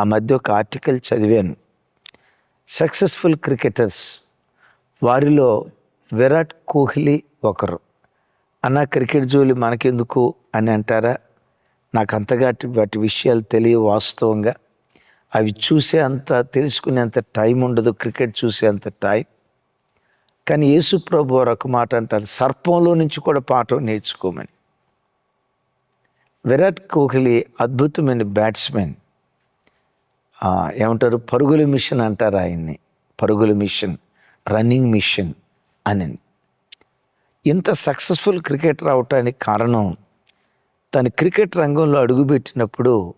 ఆ మధ్య ఒక ఆర్టికల్ చదివాను. సక్సెస్ఫుల్ క్రికెటర్స్ వారిలో విరాట్ కోహ్లీ ఒకరు. అన్న క్రికెట్ జోలి మనకెందుకు? అని అంటారా? నాకు అంతగా వాటి విషయాలు తెలియ వాస్తవంగా. అవి చూసే అంత తెలుసుకునేంత టైం ఉండదు క్రికెట్ చూసే అంత టైం. కానీ యేసు ప్రభు వారు ఒక మాట అంటారు సర్పంలో నుంచి కూడా పాఠం నేర్చుకోమని. విరాట్ కోహ్లీ అద్భుతమైన బ్యాట్స్మెన్. ఏమంటారు? పరుగుల మిషన్ అంటారు ఆయన్ని. పరుగుల మిషన్ రన్నింగ్ మిషన్ అని. ఇంత సక్సెస్ఫుల్ క్రికెటర్ అవటానికి కారణం తన క్రికెట్ రంగంలో అడుగుపెట్టినప్పుడు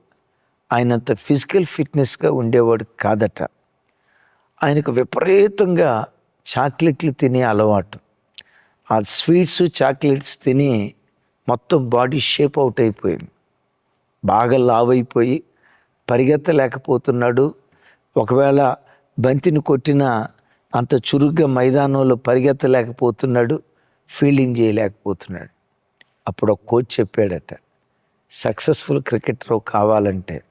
ఆయనంత ఫిజికల్ ఫిట్నెస్గా ఉండేవాడు కాదట. ఆయనకు విపరీతంగా చాక్లెట్లు తినే అలవాటు. ఆ స్వీట్స్ చాక్లెట్స్ తిని మొత్తం బాడీ షేప్ అవుట్ అయిపోయింది. బాగా లావైపోయి పరిగెత్తలేకపోతున్నాడు. ఒకవేళ బంతిని కొట్టినా అంత చురుగ్గా మైదానంలో పరిగెత్తలేకపోతున్నాడు ఫీల్డింగ్ చేయలేకపోతున్నాడు. అప్పుడు ఒక కోచ్ చెప్పాడట సక్సెస్ఫుల్ క్రికెటర్ కావాలంటే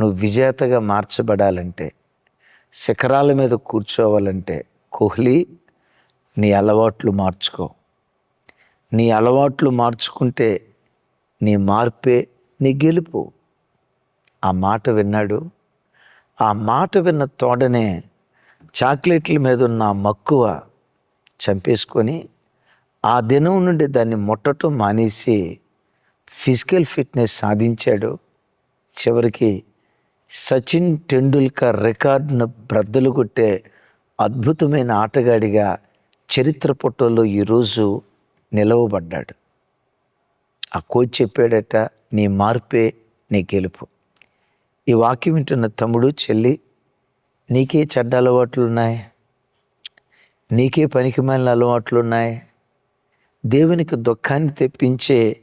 నువ్వు విజేతగా మార్చబడాలంటే శిఖరాల మీద కూర్చోవాలంటే కోహ్లీ నీ అలవాట్లు మార్చుకో. నీ అలవాట్లు మార్చుకుంటే నీ మార్పే నీ గెలుపు. ఆ మాట విన్నాడు. ఆ మాట విన్న తోడనే చాక్లెట్ల మీద ఉన్న మక్కువ చంపేసుకొని ఆ దినం నుండి దాన్ని ముట్టడం మానేసి ఫిజికల్ ఫిట్నెస్ సాధించాడు. చివరికి సచిన్ టెండూల్కర్ రికార్డును బ్రద్దలు కొట్టే అద్భుతమైన ఆటగాడిగా చరిత్ర పుటల్లో ఈరోజు నిలవబడ్డాడు. ఆ కోచ్ చెప్పాడట నీ మార్పే నీ గెలుపు. ఈ వాక్యం వింటున్న తమ్ముడు చెల్లి నీకే చెడ్డ అలవాట్లు ఉన్నాయి. నీకే పనికిమాలిన అలవాట్లు ఉన్నాయి. దేవునికి దుఃఖాన్ని తెప్పించే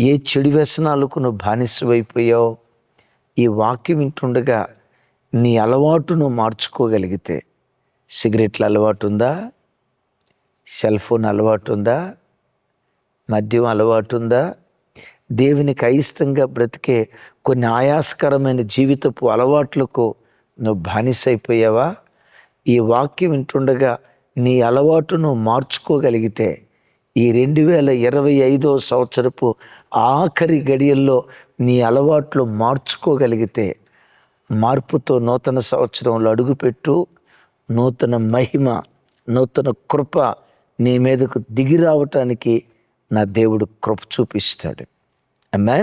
ఏ చెడు వ్యసనాలకు నువ్వు బానిసవైపోయావు? ఈ వాక్యం వింటుండగా నీ అలవాటును మార్చుకోగలిగితే సిగరెట్ల అలవాటు ఉందా? సెల్ ఫోన్ అలవాటు ఉందా? మద్యం అలవాటు ఉందా? దేవునికి కైస్తంగా బ్రతికే కొన్ని ఆయాస్కరమైన జీవితపు అలవాట్లకు నువ్వు బానిసైపోయావా? ఈ వాక్యం వింటుండగా నీ అలవాటును మార్చుకోగలిగితే ఈ రెండు వేల ఇరవై ఐదో సంవత్సరపు ఆఖరి గడియల్లో నీ అలవాట్లు మార్చుకోగలిగితే మార్పుతో నూతన సంవత్సరంలో అడుగుపెట్టు. నూతన మహిమ నూతన కృప నీ మీదకు దిగి రావటానికి నా దేవుడు కృప చూపిస్తాడు. Amen